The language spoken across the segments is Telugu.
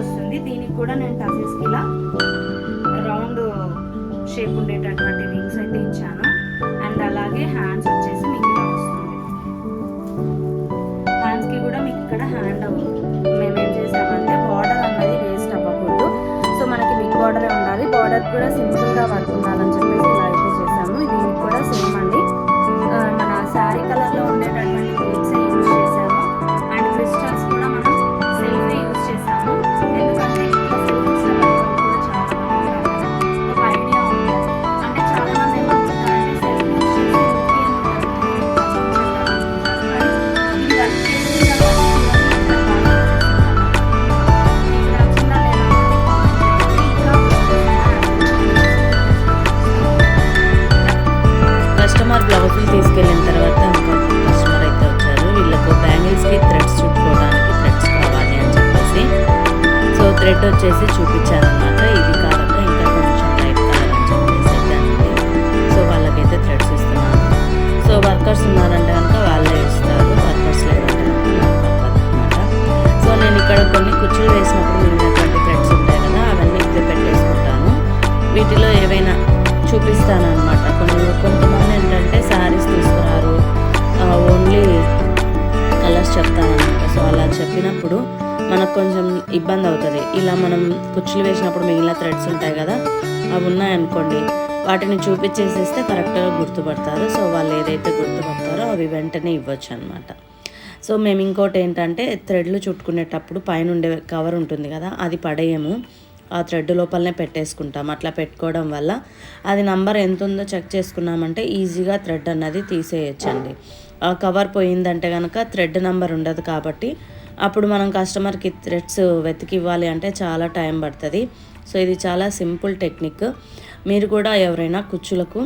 వస్తుంది. దీనికి కూడా నేను టఫీస్కి ఇలా రౌండ్ షేప్ ఉండేటటువంటి రింగ్స్ అయితే ఇచ్చాను. అండ్ అలాగే హ్యాండ్స్ వచ్చేసి మీకు ఇలా వస్తుంది. హ్యాండ్స్కి కూడా మీకు ఇక్కడ హ్యాండ్ మేమేం చేసామంటే బార్డర్ అన్నది వేస్ట్ అవ్వకూడదు. సో మనకి బిగ్ బార్డరే ఉండాలి. బార్డర్ కూడా సింపుల్గా వర్క్ ఉండాలని చెప్పేసి ఇలా అయితే చేశాము దీనికి కూడా సేమ్ కస్టమర్ తీసుకెళ్ళిన తర్వాత కస్టమర్ అయితే వచ్చారు. వీళ్ళకు బ్యాంగిల్స్కి థ్రెడ్స్ చుట్టుకోవడానికి థ్రెడ్స్ కావాలి అని చెప్పేసి. సో థ్రెడ్ వచ్చేసి చూపించారనమాట ఇది కాక ఇంకా కొంచెం లైట్ కలర్ అని చెప్పేసి దానికి సో వాళ్ళకైతే థ్రెడ్స్ ఇస్తున్నాను సో వర్కర్స్ ఉన్నారంటే కనుక వాళ్ళే ఇస్తారు. వర్కర్స్ లేదంటే అనమాట సో నేను ఇక్కడ కొన్ని కుర్చీలు వేసినప్పుడు మిగిలినటువంటి థ్రెడ్స్ ఉంటాయి కదా అవన్నీ ఇట్లా పెట్టేసుకుంటాను. వీటిలో ఏవైనా చూపిస్తాను అనమాట కొన్ని కొంతమంది ఏంటంటే శారీస్ తీసుకున్నారు ఓన్లీ కలర్స్ చెప్తానమాట సో అలా చెప్పినప్పుడు మనకు కొంచెం ఇబ్బంది అవుతుంది. ఇలా మనం కుచ్చులు వేసినప్పుడు మిగిలిన థ్రెడ్స్ ఉంటాయి కదా అవి ఉన్నాయనుకోండి వాటిని చూపించేసేస్తే కరెక్ట్గా గుర్తుపడతారు. సో వాళ్ళు ఏదైతే గుర్తుపడతారో అవి వెంటనే ఇవ్వచ్చు అనమాట సో మేము ఇంకోటి ఏంటంటే థ్రెడ్లు చుట్టుకునేటప్పుడు పైన ఉండే కవర్ ఉంటుంది కదా అది పడేయము. ఆ థ్రెడ్ లోపలనే పెట్టేసుకుంటాం. అట్లా పెట్టుకోవడం వల్ల అది నంబర్ ఎంత ఉందో చెక్ చేసుకున్నామంటే ఈజీగా థ్రెడ్ అన్నది తీసేయచ్చండి. ఆ కవర్ పోయిందంటే కనుక థ్రెడ్ నెంబర్ ఉండదు కాబట్టి అప్పుడు మనం కస్టమర్కి థ్రెడ్స్ వెతికి ఇవ్వాలి అంటే చాలా టైం పడుతుంది. సో ఇది చాలా సింపుల్ టెక్నిక్. మీరు కూడా ఎవరైనా కుచ్చులకు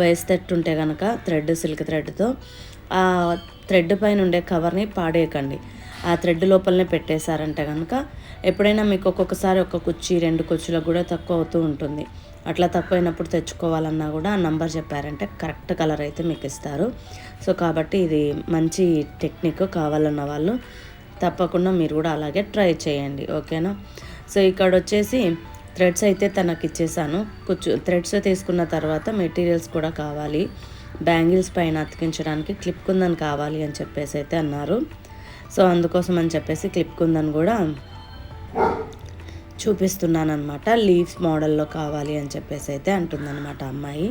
వేసేటట్టుంటే కనుక థ్రెడ్ సిల్క్ థ్రెడ్తో ఆ థ్రెడ్ పైన ఉండే కవర్ని పాడేయకండి. ఆ థ్రెడ్ లోపలనే పెట్టేశారంటే కనుక ఎప్పుడైనా మీకు ఒక్కొక్కసారి ఒక కుర్చీ రెండు కుర్చీలకు కూడా తక్కువ అవుతూ ఉంటుంది. అట్లా తక్కువైనప్పుడు తెచ్చుకోవాలన్నా కూడా ఆ నంబర్ చెప్పారంటే కరెక్ట్ కలర్ అయితే మీకు ఇస్తారు. సో కాబట్టి ఇది మంచి టెక్నిక్ కావాలన్న వాళ్ళు తప్పకుండా మీరు కూడా అలాగే ట్రై చేయండి. ఓకేనా? సో ఇక్కడ వచ్చేసి థ్రెడ్స్ అయితే తనకి ఇచ్చేసాను. కూర్చు థ్రెడ్స్ తీసుకున్న తర్వాత మెటీరియల్స్ కూడా కావాలి. బ్యాంగిల్స్ పైన అతికించడానికి క్లిప్ కుందని కావాలి అని చెప్పేసి అయితే అన్నారు. సో అందుకోసం అని చెప్పేసి క్లిప్ కుందని కూడా చూపిస్తున్నాను అనమాట లీవ్స్ మోడల్లో కావాలి అని చెప్పేసి అయితే అంటుందన్నమాట అమ్మాయి.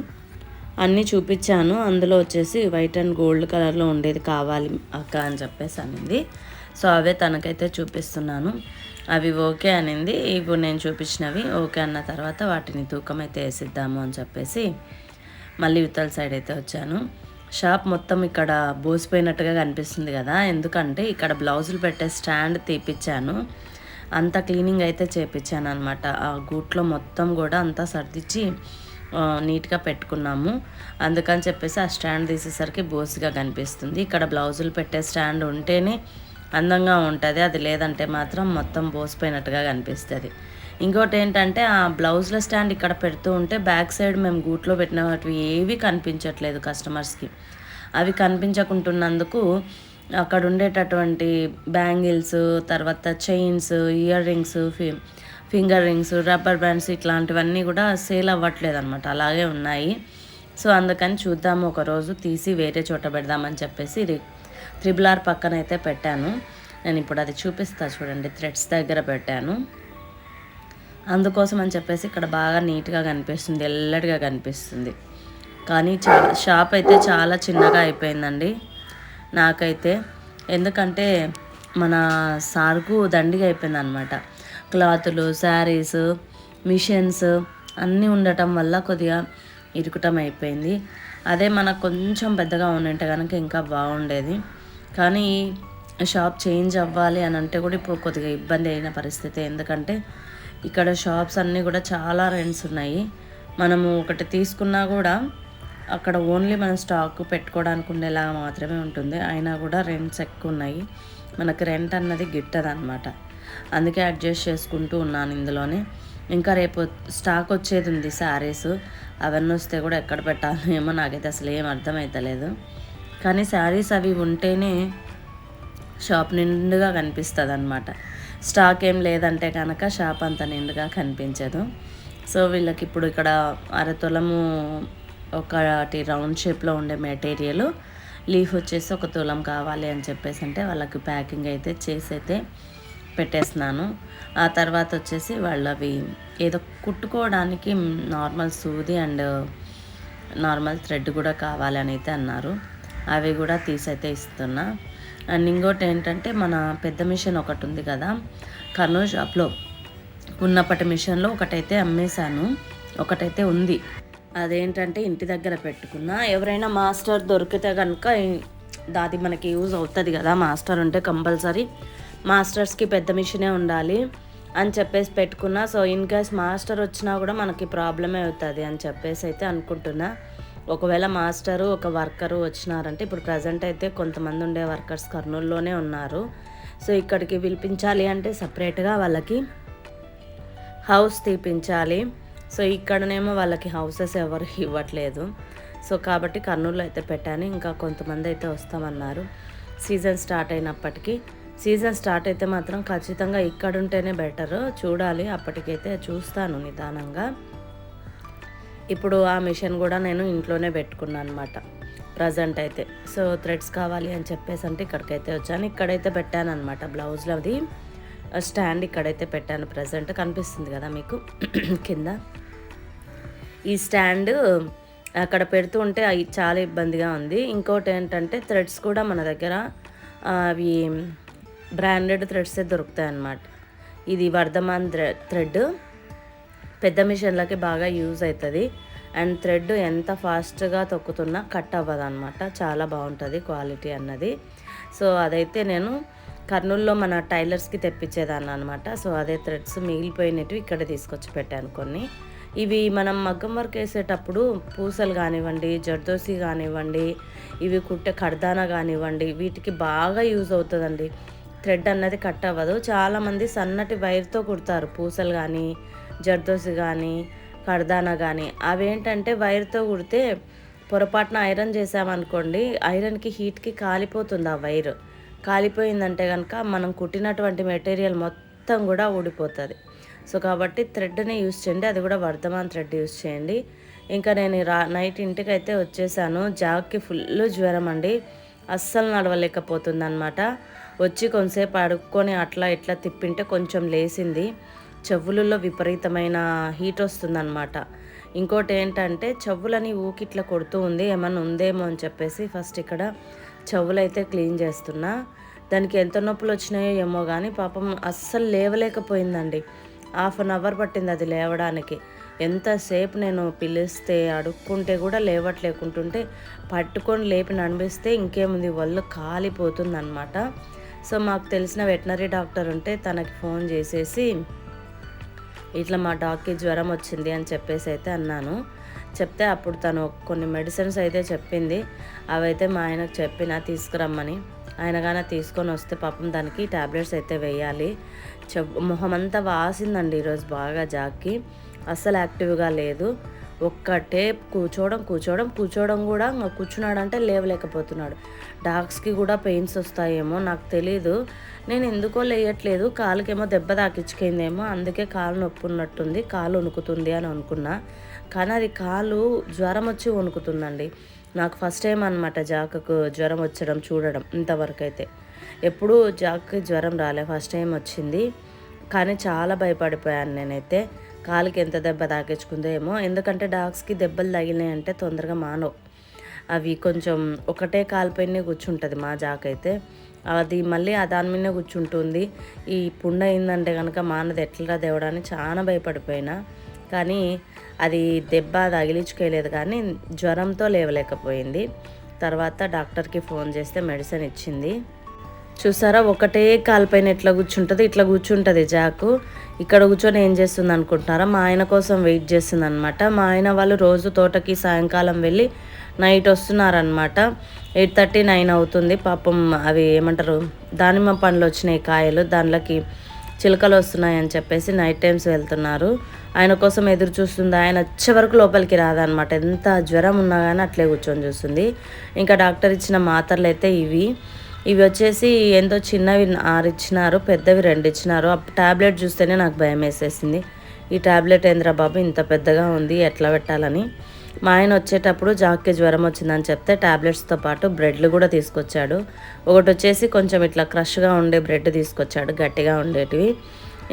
అన్నీ చూపించాను. అందులో వచ్చేసి వైట్ అండ్ గోల్డ్ కలర్లో ఉండేది కావాలి అక్క అని చెప్పేసి అనింది. సో అవే తనకైతే చూపిస్తున్నాను. అవి ఓకే అనింది. ఇప్పుడు నేను చూపించినవి ఓకే అన్న తర్వాత వాటిని తూకం అయితే వేసిద్దాము అని చెప్పేసి మళ్ళీ యుతల సైడ్ అయితే వచ్చాను. షాప్ మొత్తం ఇక్కడ బోసిపోయినట్టుగా కనిపిస్తుంది కదా. ఎందుకంటే ఇక్కడ బ్లౌజులు పెట్టే స్టాండ్ తీపిచ్చాను. అంత క్లీనింగ్ అయితే చేపించాను అనమాట ఆ గూట్లో మొత్తం కూడా అంతా సర్దిచ్చి నీట్గా పెట్టుకున్నాము. అందుకని చెప్పేసి ఆ స్టాండ్ తీసేసరికి బోసిగా కనిపిస్తుంది. ఇక్కడ బ్లౌజులు పెట్టే స్టాండ్ ఉంటేనే అందంగా ఉంటుంది. అది లేదంటే మాత్రం మొత్తం బోసిపోయినట్టుగా కనిపిస్తుంది. ఇంకోటి ఏంటంటే ఆ బ్లౌజ్ల స్టాండ్ ఇక్కడ పెడుతూ ఉంటే బ్యాక్ సైడ్ మేము గూట్లో పెట్టినవి ఏవి కనిపించట్లేదు కస్టమర్స్కి. అవి కనిపించకుంటున్నందుకు అక్కడ ఉండేటటువంటి బ్యాంగిల్స్ తర్వాత చైన్స్ ఇయర్ రింగ్స్ ఫి ఫింగర్ రింగ్స్ రబ్బర్ బ్యాండ్స్ ఇట్లాంటివన్నీ కూడా సేల్ అవ్వట్లేదు అనమాట అలాగే ఉన్నాయి. సో అందుకని చూద్దాము ఒకరోజు తీసి వేరే చోట పెడదామని చెప్పేసి ఇది త్రిబుల్ ఆర్ పక్కన అయితే పెట్టాను. నేను ఇప్పుడు అది చూపిస్తా చూడండి థ్రెడ్స్ దగ్గర పెట్టాను. అందుకోసం అని చెప్పేసి ఇక్కడ బాగా నీట్గా కనిపిస్తుంది ఎల్లటిగా కనిపిస్తుంది. కానీ చాలా షాప్ అయితే చాలా చిన్నగా అయిపోయిందండి. నాకైతే ఎందుకంటే మన సార్కు దండిగా అయిపోయింది అనమాట క్లాతులు శారీస్ మిషన్స్ అన్నీ ఉండటం వల్ల కొద్దిగా ఇరుకటం అయిపోయింది. అదే మనకు కొంచెం పెద్దగా ఉండింటే కనుక ఇంకా బాగుండేది. కానీ షాప్ చేంజ్ అవ్వాలి అని అంటే కూడా ఇప్పుడు కొద్దిగా ఇబ్బంది అయిన పరిస్థితి. ఎందుకంటే ఇక్కడ షాప్స్ అన్నీ కూడా చాలా రెంట్స్ ఉన్నాయి. మనము ఒకటి తీసుకున్నా కూడా అక్కడ ఓన్లీ మనం స్టాక్ పెట్టుకోవడానికి ఉండేలాగా మాత్రమే ఉంటుంది. అయినా కూడా రెంట్స్ ఎక్కువ ఉన్నాయి. మనకు రెంట్ అన్నది గిట్టదనమాట అందుకే అడ్జస్ట్ చేసుకుంటూ ఉన్నాను ఇందులోనే. ఇంకా రేపు స్టాక్ వచ్చేది ఉంది శారీస్. అవన్నీ వస్తే కూడా ఎక్కడ పెట్టాలో ఏమో నాకైతే అసలు ఏం అర్థమవుతలేదు కానీ శారీస్ అవి ఉంటేనే షాప్ నిండుగా కనిపిస్తుంది అనమాట స్టాక్ ఏం లేదంటే కనుక షాప్ అంత నిండుగా కనిపించదు. సో వీళ్ళకి ఇప్పుడు ఇక్కడ అరతులము ఒకటి రౌండ్ షేప్లో ఉండే మెటీరియల్ లీఫ్ వచ్చేసి ఒక తులం కావాలి అని చెప్పేసి అంటే వాళ్ళకి ప్యాకింగ్ అయితే చేసి అయితే పెట్టేస్తున్నాను. ఆ తర్వాత వచ్చేసి వాళ్ళవి ఏదో కుట్టుకోవడానికి నార్మల్ సూది అండ్ నార్మల్ థ్రెడ్ కూడా కావాలని అయితే అన్నారు. అవి కూడా తీసైతే ఇస్తున్నా. అండ్ ఇంకోటి ఏంటంటే మన పెద్ద మిషన్ ఒకటి ఉంది కదా కర్నూలు షాప్లో. ఉన్నప్పటి మిషన్లో ఒకటైతే అమ్మేశాను ఒకటైతే ఉంది. అదేంటంటే ఇంటి దగ్గర పెట్టుకున్నా ఎవరైనా మాస్టర్ దొరికితే కనుక దాది మనకి యూజ్ అవుతుంది కదా మాస్టర్ ఉంటే కంపల్సరీ మాస్టర్స్కి పెద్ద మిషనే ఉండాలి అని చెప్పేసి పెట్టుకున్నా. సో ఇన్ కేస్ మాస్టర్ వచ్చినా కూడా మనకి ప్రాబ్లమే అవుతుంది అని చెప్పేసి అయితే అనుకుంటున్నా. ఒకవేళ మాస్టరు ఒక వర్కరు వచ్చినారంటే ఇప్పుడు ప్రజెంట్ అయితే కొంతమంది ఉండే వర్కర్స్ కర్నూలులోనే ఉన్నారు. సో ఇక్కడికి పిలిపించాలి అంటే సపరేట్గా వాళ్ళకి హౌస్ తీపించాలి. సో ఇక్కడనేమో వాళ్ళకి హౌసెస్ ఎవరు ఇవ్వట్లేదు. సో కాబట్టి కర్నూలులో అయితే పెట్టాను. ఇంకా కొంతమంది అయితే వస్తామన్నారు. సీజన్ స్టార్ట్ అయినప్పటికీ. సీజన్ స్టార్ట్ అయితే మాత్రం ఖచ్చితంగా ఇక్కడ ఉంటేనే బెటర్. చూడాలి. అప్పటికైతే చూస్తాను నిదానంగా. ఇప్పుడు ఆ మిషన్ కూడా నేను ఇంట్లోనే పెట్టుకున్నాను అనమాట ప్రజెంట్ అయితే. సో థ్రెడ్స్ కావాలి అని చెప్పేసి అంటే ఇక్కడికైతే వచ్చాను. ఇక్కడైతే పెట్టాను అనమాట బ్లౌజ్లో అది స్టాండ్ ఇక్కడైతే పెట్టాను. ప్రజెంట్ కనిపిస్తుంది కదా మీకు? కింద. ఈ స్టాండ్ అక్కడ పెడుతూ ఉంటే అవి చాలా ఇబ్బందిగా ఉంది. ఇంకోటి ఏంటంటే థ్రెడ్స్ కూడా మన దగ్గర అవి బ్రాండెడ్ థ్రెడ్సే దొరుకుతాయి అన్నమాట. ఇది వర్ధమాన్ థ్రెడ్ పెద్ద మిషన్లకి బాగా యూజ్ అవుతుంది. అండ్ థ్రెడ్ ఎంత ఫాస్ట్గా తొక్కుతున్నా కట్ అవ్వదు అనమాట చాలా బాగుంటుంది క్వాలిటీ అన్నది. సో అదైతే నేను కర్నూలులో మన టైలర్స్కి తెప్పించేదాన్ని అనమాట సో అదే థ్రెడ్స్ మిగిలిపోయినట్టు ఇక్కడ తీసుకొచ్చి పెట్టాను కొన్ని. ఇవి మనం మగ్గం వర్క్ వేసేటప్పుడు పూసలు కానివ్వండి జర్దోసి కానివ్వండి ఇవి కుట్టే కర్దానా కానివ్వండి వీటికి బాగా యూజ్ అవుతుందండి. థ్రెడ్ అన్నది కట్ అవ్వదు. చాలామంది సన్నటి వైర్తో కుడతారు పూసలు కానీ జర్దోసి కానీ కర్దానా కానీ అవేంటంటే వైర్తో కుడితే పొరపాటున ఐరన్ చేసామనుకోండి ఐరన్కి హీట్కి కాలిపోతుంది ఆ వైర్. కాలిపోయిందంటే కనుక మనం కుట్టినటువంటి మెటీరియల్ మొత్తం కూడా ఊడిపోతుంది. సో కాబట్టి థ్రెడ్ని యూస్ చేయండి అది కూడా వర్ధమాన్ థ్రెడ్ యూస్ చేయండి. ఇంకా నేను రా నైట్ ఇంటికి అయితే వచ్చేసాను జాగ్కి ఫుల్ జ్వరం అండి. అస్సలు నడవలేకపోతుంది అనమాట వచ్చి కొంతసేపు అడుక్కొని అట్లా ఇట్లా తిప్పింటే కొంచెం లేసింది. చెవులలో విపరీతమైన హీట్ వస్తుందన్నమాట. ఇంకోటి ఏంటంటే చెవులని ఊకిట్లా కొడుతూ ఉంది ఏమన్నా ఉందేమో అని చెప్పేసి ఫస్ట్ ఇక్కడ చెవులైతే క్లీన్ చేస్తున్నా. దానికి ఎంత నొప్పులు వచ్చినాయో ఏమో కానీ పాపం అస్సలు లేవలేకపోయిందండి. హాఫ్ అన్ అవర్ పట్టింది అది లేవడానికి. ఎంతసేపు నేను పిలిస్తే అడుక్కుంటే కూడా లేవట్లేకుంటుంటే పట్టుకొని లేపి నడిపిస్తే ఇంకేముంది ఒళ్ళు కాలిపోతుంది అనమాట సో మాకు తెలిసిన వెటనరీ డాక్టర్ ఉంటే తనకి ఫోన్ చేసేసి ఇట్లా మా డాగ్కి జ్వరం వచ్చింది అని చెప్పేసి అయితే అన్నాను. చెప్తే అప్పుడు తను కొన్ని మెడిసిన్స్ అయితే చెప్పింది. అవైతే మా ఆయనకు చెప్పిన తీసుకురమ్మని. ఆయన కానీ తీసుకొని వస్తే పాపం దానికి ట్యాబ్లెట్స్ అయితే వేయాలి. చెప్ మొహం అంతా వాసిందండి ఈరోజు బాగా జాక్కి. అస్సలు యాక్టివ్గా లేదు. ఒక్కటే కూర్చోవడం కూర్చోవడం కూర్చోవడం కూడా ఇంకా కూర్చున్నాడంటే లేవలేకపోతున్నాడు. డాగ్స్కి కూడా పెయిన్స్ వస్తాయేమో నాకు తెలీదు. నేను ఎందుకో లేయట్లేదు. కాలుకేమో దెబ్బ తాకించుకుందేమో అందుకే కాలు నొప్పి ఉన్నట్టుంది కాలు వణుకుతుంది అని అనుకున్నా. కానీ అది కాలు జ్వరం వచ్చి వణుకుతుందండి. నాకు ఫస్ట్ టైం అనమాట జాకకు జ్వరం వచ్చడం చూడడం ఇంతవరకు అయితే ఎప్పుడూ జాక్కి జ్వరం రాలే. ఫస్ట్ టైం వచ్చింది. కానీ చాలా భయపడిపోయాను నేనైతే. కాలుకి ఎంత దెబ్బ తాకించుకుందో ఏమో. ఎందుకంటే డాగ్స్కి దెబ్బలు తగిలినాయి అంటే తొందరగా మానవు. అవి కొంచెం ఒకటే కాలుపైనే కూర్చుంటుంది మా జాక్ అయితే. అది మళ్ళీ ఆ దాని మీదనే కూర్చుంటుంది. ఈ పుండ అయిందంటే కనుక మానది. ఎట్లా దేవడాన్ని చాలా భయపడిపోయినా. కానీ అది దెబ్బ తగిలించుకోలేదు కానీ జ్వరంతో లేవలేకపోయింది. తర్వాత డాక్టర్కి ఫోన్ చేస్తే మెడిసిన్ ఇచ్చింది. చూసారా? ఒకటే కాలుపైన ఎట్లా కూర్చుంటుంది ఇట్లా కూర్చుంటుంది జాకు. ఇక్కడ కూర్చొని ఏం చేస్తుంది అనుకుంటున్నారా మా ఆయన కోసం వెయిట్ చేస్తుంది అనమాట మా ఆయన వాళ్ళు రోజు తోటకి సాయంకాలం వెళ్ళి నైట్ వస్తున్నారనమాట ఎయిట్ థర్టీ నైన్ అవుతుంది. పాపం అవి ఏమంటారు? దానిమ్మ పండ్లు వచ్చినాయి కాయలు. దానిలోకి చిలకలు వస్తున్నాయి అని చెప్పేసి నైట్ టైమ్స్ వెళ్తున్నారు. ఆయన కోసం ఎదురు చూస్తుంది. ఆయన వచ్చే వరకు లోపలికి రాదనమాట ఎంత జ్వరం ఉన్నా కానీ అట్లే కూర్చొని చూస్తుంది. ఇంకా డాక్టర్ ఇచ్చిన మాత్రలు అయితే ఇవి. ఇవి వచ్చేసి ఎంతో చిన్నవి ఆరు ఇచ్చినారు పెద్దవి రెండు ఇచ్చినారు. ఆ టాబ్లెట్ చూస్తేనే నాకు భయం వేసేసింది. ఈ ట్యాబ్లెట్ ఏంద్రా బాబు ఇంత పెద్దగా ఉంది ఎట్లా పెట్టాలని? మా ఆయన వచ్చేటప్పుడు జాక్కి జ్వరం వచ్చిందని చెప్తే ట్యాబ్లెట్స్తో పాటు బ్రెడ్లు కూడా తీసుకొచ్చాడు. ఒకటి వచ్చేసి కొంచెం ఇట్లా క్రష్గా ఉండే బ్రెడ్ తీసుకొచ్చాడు గట్టిగా ఉండేటివి.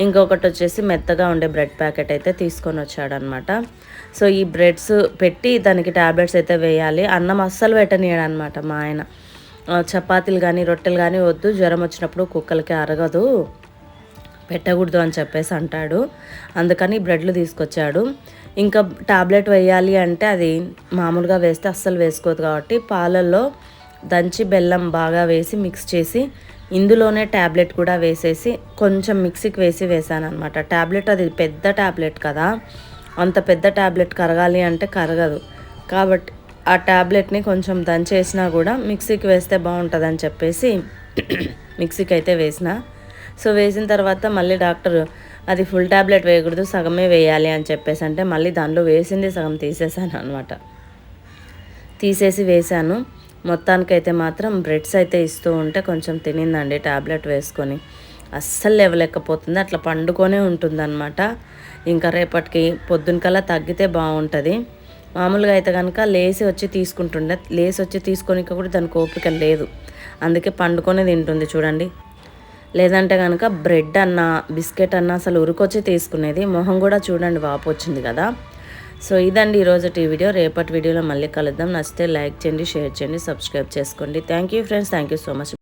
ఇంకొకటి వచ్చేసి మెత్తగా ఉండే బ్రెడ్ ప్యాకెట్ అయితే తీసుకొని వచ్చాడు అనమాట సో ఈ బ్రెడ్స్ పెట్టి దానికి ట్యాబ్లెట్స్ అయితే వేయాలి. అన్నం అస్సలు పెట్టనీయడు అనమాట మా ఆయన. చపాతీలు కానీ రొట్టెలు కానీ వద్దు. జ్వరం వచ్చినప్పుడు కుక్కలకి అరగదు. పెట్టకూడదు అని చెప్పేసి అంటాడు. అందుకని బ్రెడ్లు తీసుకొచ్చాడు. ఇంకా టాబ్లెట్ వేయాలి అంటే అది మామూలుగా వేస్తే అస్సలు వేసుకోదు కాబట్టి పాలల్లో దంచి బెల్లం బాగా వేసి మిక్స్ చేసి ఇందులోనే ట్యాబ్లెట్ కూడా వేసేసి కొంచెం మిక్సీకి వేసి వేసాను అనమాట ట్యాబ్లెట్ అది పెద్ద ట్యాబ్లెట్ కదా. అంత పెద్ద ట్యాబ్లెట్ కరగాలి అంటే కరగదు. కాబట్టి ఆ ట్యాబ్లెట్ని కొంచెం దంచేసినా కూడా మిక్సీకి వేస్తే బాగుంటుందని చెప్పేసి మిక్సీకి అయితే వేసిన. సో వేసిన తర్వాత మళ్ళీ డాక్టర్ అది ఫుల్ ట్యాబ్లెట్ వేయకూడదు సగమే వేయాలి అని చెప్పేసి అంటే మళ్ళీ దానిలో వేసింది సగం తీసేసాను అనమాట తీసేసి వేశాను. మొత్తానికైతే మాత్రం బ్రెడ్స్ అయితే ఇస్తూ ఉంటే కొంచెం తినిందండి ట్యాబ్లెట్ వేసుకొని. అస్సలు లేవలేకపోతుంది అట్లా పండుకొనే ఉంటుందన్నమాట. ఇంకా రేపటికి పొద్దునకల్లా తగ్గితే బాగుంటుంది. మామూలుగా అయితే కనుక లేసి వచ్చి తీసుకుంటుండే. లేసి వచ్చి తీసుకొని కూడా దానికి ఓపిక లేదు. అందుకే పండుకొని తింటుంది చూడండి. లేదంటే కనుక బ్రెడ్ అన్నా బిస్కెట్ అన్నా అసలు ఉరికొచ్చి తీసుకునేది. మొహం కూడా చూడండి వాపు వచ్చింది కదా. సో ఇదండి ఈరోజు ఈ వీడియో. రేపటి వీడియోలో మళ్ళీ కలుద్దాం. నచ్చితే లైక్ చేయండి షేర్ చేయండి సబ్స్క్రైబ్ చేసుకోండి. Thank you friends. Thank you so much.